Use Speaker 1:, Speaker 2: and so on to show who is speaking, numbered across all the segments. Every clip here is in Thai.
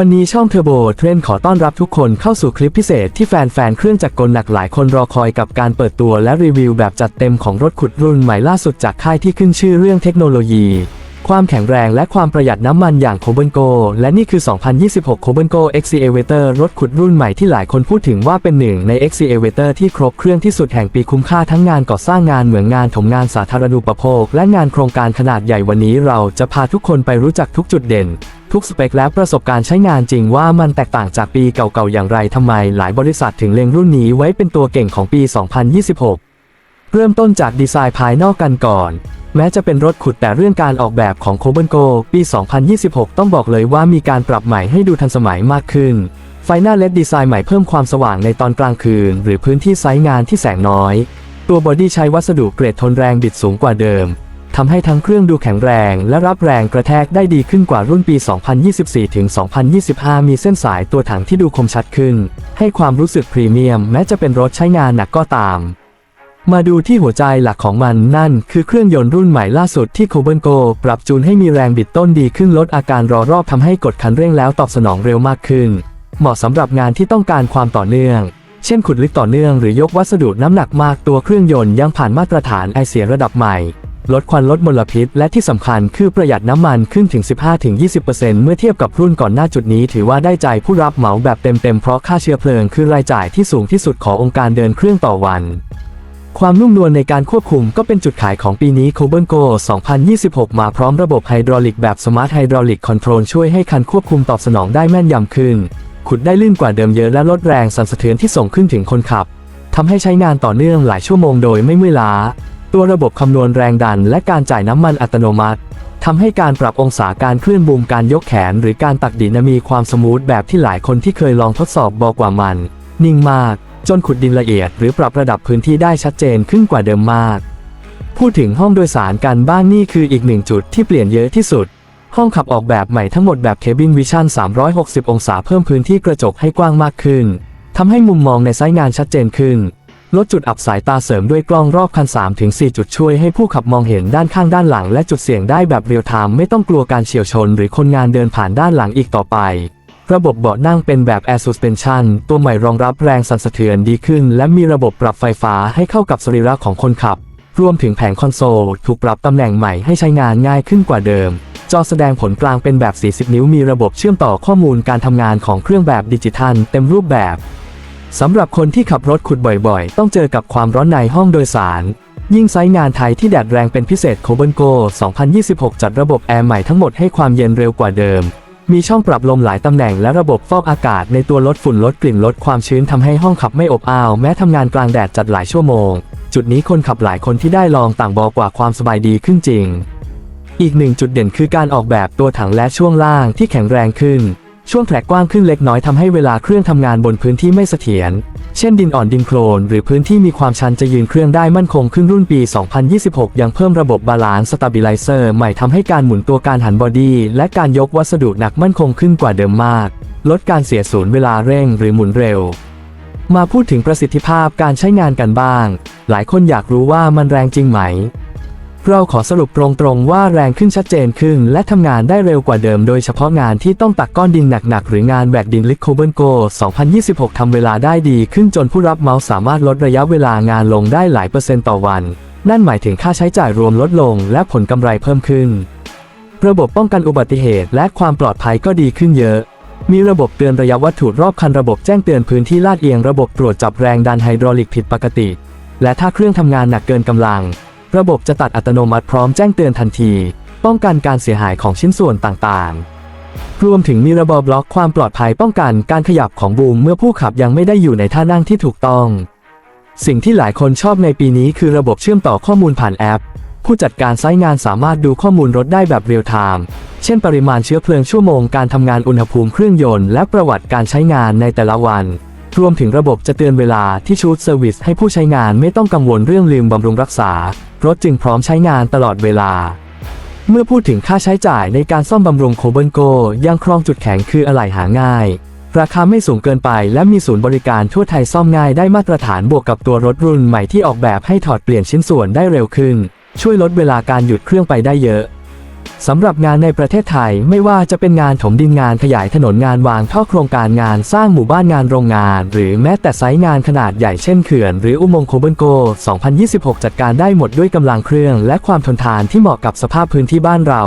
Speaker 1: วันนี้ช่องเทอร์โบเทรนขอต้อนรับทุกคนเข้าสู่คลิปพิเศษที่แฟนๆ เครื่องจักรกลหนักหลายคนรอคอยกับการเปิดตัวและรีวิวแบบจัดเต็มของรถขุดรุ่นใหม่ล่าสุดจากค่ายที่ขึ้นชื่อเรื่องเทคโนโลยี ความแข็งแรงและความประหยัดน้ำมันอย่างโคเบนโกและนี่คือ 2026โคเบนโก Excavator รถขุดรุ่นใหม่ที่หลายคนพูดถึงว่าเป็นหนึ่งใน Excavator ที่ครบเครื่องที่สุดแห่งปีคุ้มค่าทั้งงานก่อสร้างงานเหมืองงานถมงานสาธารณูปโภค และงานโครงการขนาดใหญ่วันนี้เราจะพาทุกคนไปรู้จักทุกจุดเด่น ทุกสเปคและประสบการณ์ใช้งานจริงว่ามันแตกต่างจากปีเก่าๆอย่างไรทำไมหลายบริษัทถึงเล็งรุ่นนี้ไว้เป็นตัวเก่งของปี 2026 เริ่มต้นจากดีไซน์ภายนอกกันก่อน แม้จะเป็นรถขุดแต่เรื่องการออกแบบของโคเบนโกปี 2026 ต้องบอกเลยว่ามีการปรับใหม่ให้ดูทันสมัยมากขึ้น ไฟหน้าเลดดีไซน์ใหม่เพิ่มความสว่างในตอนกลางคืน หรือพื้นที่ไซต์งานที่แสงน้อย ตัวบอดี้ใช้วัสดุเกรดทนแรงบิดสูงกว่าเดิม ทำให้ทั้งเครื่องดูแข็งแรงและรับแรงกระแทกได้ดีขึ้นกว่ารุ่นปี 2024 ถึง 2025 มีเส้นสายตัวถังที่ดูคมชัดขึ้น ให้ความรู้สึกพรีเมียมแม้จะเป็นรถใช้งานหนักก็ตาม มาดูที่หัวใจหลักของมันนั่น คือเครื่องยนต์รุ่นใหม่ล่าสุดที่โคเบนโกปรับจูนให้มีแรงบิดต้นดีขึ้นลดอาการรอรอบทำให้กดคันเร่งแล้วตอบสนองเร็วมากขึ้น เหมาะสำหรับงานที่ต้องการความต่อเนื่องเช่นขุดลึกต่อเนื่องหรือยกวัสดุน้ำหนักมากตัวเครื่องยนต์ยังผ่านมาตรฐานไอเสียระดับใหม่ ลดควันลดมลพิษ และที่สำคัญคือประหยัดน้ำมันขึ้นถึง 15-20%เมื่อเทียบกับรุ่นก่อนหน้าจุดนี้ ถือว่าได้ใจผู้รับเหมาแบบเต็มๆ เพราะค่าเชื้อเพลิงคือรายจ่ายที่สูงที่สุดขององค์การเดินเครื่องต่อวันความนุ่มนวลในการควบคุมก็เป็นจุดขายของปีนี้ c o b e r n Go 2026 มาพร้อมระบบไฮดรอลิกแบบ Smart Hydraulic Control ช่วยให้คันควบคุมตอบสนองได้แม่นยำขึ้น ขุดได้ลื่นกว่าเดิมเยอะและลดแรงสั่นสะเทือนที่ส่งขึ้นถึงคนขับ ทำให้ใช้งานต่อเนื่องหลายชั่วโมงโดยไม่เมื่อยล้า ตัวระบบคำนวณแรงดันและการจ่ายน้ำมันอัตโนมัติทำให้การปรับองศาการเคลื่อนบูมการยกแขนหรือการตักดินมีความสมูทแบบที่หลายคนที่เคยลองทดสอบบอกว่ามัน นิ่งมาก จนขุดดินละเอียดหรือปรับระดับพื้นที่ได้ชัดเจนขึ้นกว่าเดิมมาก พูดถึงห้องโดยสารกันบ้างนี่คืออีกหนึ่งจุดที่เปลี่ยนเยอะที่สุด ห้องขับออกแบบใหม่ทั้งหมดแบบ Cabin Vision 360 องศาเพิ่มพื้นที่กระจกให้กว้างมากขึ้นทำให้มุมมองในไซต์งานชัดเจนขึ้น ลดจุดอับสายตาเสริมด้วยกล้องรอบคัน 3-4 จุดช่วยให้ผู้ขับมองเห็นด้านข้างด้านหลังและจุดเสี่ยงได้แบบเรียลไทม์ไม่ต้องกลัวการเฉียวชนหรือคนงานเดินผ่านด้านหลังอีกต่อไประบบเบาะนั่งเป็นแบบ Air Suspension ตัวใหม่รองรับแรงสั่นสะเทือนดีขึ้น และมีระบบปรับไฟฟ้าให้เข้ากับสรีระของคนขับ รวมถึงแผงคอนโซล ถูกปรับตำแหน่งใหม่ให้ใช้งานง่ายขึ้นกว่าเดิม จอแสดงผลกลางเป็นแบบ 40 นิ้วมีระบบเชื่อมต่อข้อมูลการทำงานของเครื่องแบบดิจิทัล เต็มรูปแบบ สำหรับคนที่ขับรถขุดบ่อยๆ ต้องเจอกับความร้อนในห้องโดยสาร ยิ่งไซต์งานไทยที่แดดแรงเป็นพิเศษโคเบนโก 2026 จัดระบบแอร์ใหม่ทั้งหมดให้ความเย็นเร็วกว่าเดิม มีช่องปรับลมหลายตำแหน่งและระบบฟอกอากาศในตัวลดฝุ่นลดกลิ่นลดความชื้นทำให้ห้องขับไม่อบอ้าว แม้ทำงานกลางแดดจัดหลายชั่วโมง จุดนี้คนขับหลายคนที่ได้ลองต่างบอกว่าความสบายดีขึ้นจริง อีกหนึ่งจุดเด่นคือการออกแบบตัวถังและช่วงล่างที่แข็งแรงขึ้น ช่วงแทร็กกว้างขึ้นเล็กน้อยทำให้เวลาเครื่องทำงานบนพื้นที่ไม่เสถียร เช่นดินอ่อนดินโคลนหรือพื้นที่มีความชันจะยืนเครื่องได้มั่นคงขึ้นรุ่นปี 2026 ยังเพิ่มระบบบาลานซ์สตาบิไลเซอร์ใหม่ทำให้การหมุนตัวการหันบอดี้และการยกวัสดุหนักมั่นคงขึ้นกว่าเดิมมาก ลดการเสียศูนย์เวลาเร่งหรือหมุนเร็ว มาพูดถึงประสิทธิภาพการใช้งานกันบ้าง หลายคนอยากรู้ว่ามันแรงจริงไหม เราขอสรุปตรงๆว่าแรงขึ้นชัดเจนขึ้น และทำงานได้เร็วกว่าเดิมโดยเฉพาะงานที่ต้องตักก้อนดินหนักๆ หรืองานแบกดินลิคโคเบิลโก 2026 ทำเวลาได้ดีขึ้นจนผู้รับเมาส์สามารถลดระยะเวลางานลงได้หลายเปอร์เซ็นต์ต่อวัน นั่นหมายถึงค่าใช้จ่ายรวมลดลง และผลกำไรเพิ่มขึ้น ระบบป้องกันอุบัติเหตุ และความปลอดภัยก็ดีขึ้นเยอะมีระบบเตือนระยะวัตถุรอบคันระบบแจ้งเตือนพื้นที่ลาดเอียงระบบตรวจจับแรงดันไฮดรอลิกผิดปกติ และถ้าเครื่องทำงานหนักเกินกำลัง ระบบจะตัดอัตโนมัติพร้อมแจ้งเตือนทันที ป้องกันการเสียหายของชิ้นส่วนต่างๆ รวมถึงมีระบบบล็อกความปลอดภัยป้องกันการขยับของบูมเมื่อผู้ขับยังไม่ได้อยู่ในท่านั่งที่ถูกต้อง สิ่งที่หลายคนชอบในปีนี้คือระบบเชื่อมต่อข้อมูลผ่านแอป ผู้จัดการไซต์งานสามารถดูข้อมูลรถได้แบบเรียลไทม์เช่นปริมาณเชื้อเพลิงชั่วโมงการทำงานอุณหภูมิเครื่องยนต์และประวัติการใช้งานในแต่ละวัน รวมถึงระบบจะเตือนเวลาที่ชูดเซอร์วิสให้ผู้ใช้งานไม่ต้องกังวลเรื่องลืมบำรุงรักษา รถจึงพร้อมใช้งานตลอดเวลา เมื่อพูดถึงค่าใช้จ่ายในการซ่อมบำรุงโคเบิลโกยังครองจุดแข็งคืออะไหล่หาง่าย ราคาไม่สูงเกินไปและมีศูนย์บริการทั่วไทยซ่อมง่ายได้มาตรฐานบวกกับตัวรถรุ่นใหม่ที่ออกแบบให้ถอดเปลี่ยนชิ้นส่วนได้เร็วขึ้น ช่วยลดเวลาการหยุดเครื่องไปได้เยอะ สำหรับงานในประเทศไทยไม่ว่าจะเป็นงานถมดินงานขยายถนนงานวางท่อโครงการงานสร้างหมู่บ้านงานโรงงาน หรือแม้แต่ไซต์งานขนาดใหญ่เช่นเขื่อน หรืออุโมงค์โคเบิลโก 2026 จัดการได้หมดด้วยกำลังเครื่อง และความทนทานที่เหมาะกับสภาพพื้นที่บ้านเรา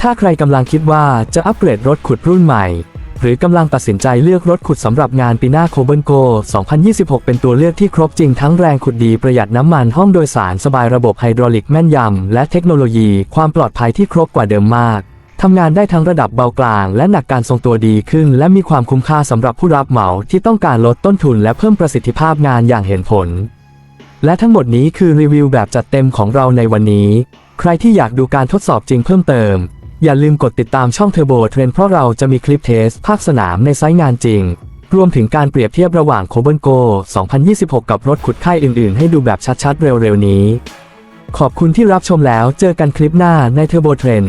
Speaker 1: ถ้าใครกำลังคิดว่าจะอัปเกรดรถขุดรุ่นใหม่ หรือกำลังตัดสินใจเลือกรถขุดสำหรับงานปีหน้าโคเบิลโก 2026 เป็นตัวเลือกที่ครบจริงทั้งแรงขุดดีประหยัดน้ำมันห้องโดยสารสบายระบบไฮดรอลิกแม่นยำ และเทคโนโลยีความปลอดภัยที่ครบกว่าเดิมมากทำงานได้ทั้งระดับเบากลาง และหนักการทรงตัวดีขึ้น และมีความคุ้มค่าสำหรับผู้รับเหมาที่ต้องการลดต้นทุนและเพิ่มประสิทธิภาพงานอย่างเห็นผล และทั้งหมดนี้คือรีวิวแบบจัดเต็มของเราในวันนี้ ใครที่อยากดูการทดสอบจริงเพิ่มเติม อย่าลืมกดติดตามช่อง Turbo Trend เพราะเราจะมีคลิปเทส ภาคสนามในไซต์งานจริง รวมถึงการเปรียบเทียบระหว่าง c o b a n Go 2026 กับรถขุดค่ายอื่นๆ ให้ดูแบบชัดๆ เร็วๆ นี้ ขอบคุณที่รับชมแล้วเจอกันคลิปหน้าใน Turbo Trend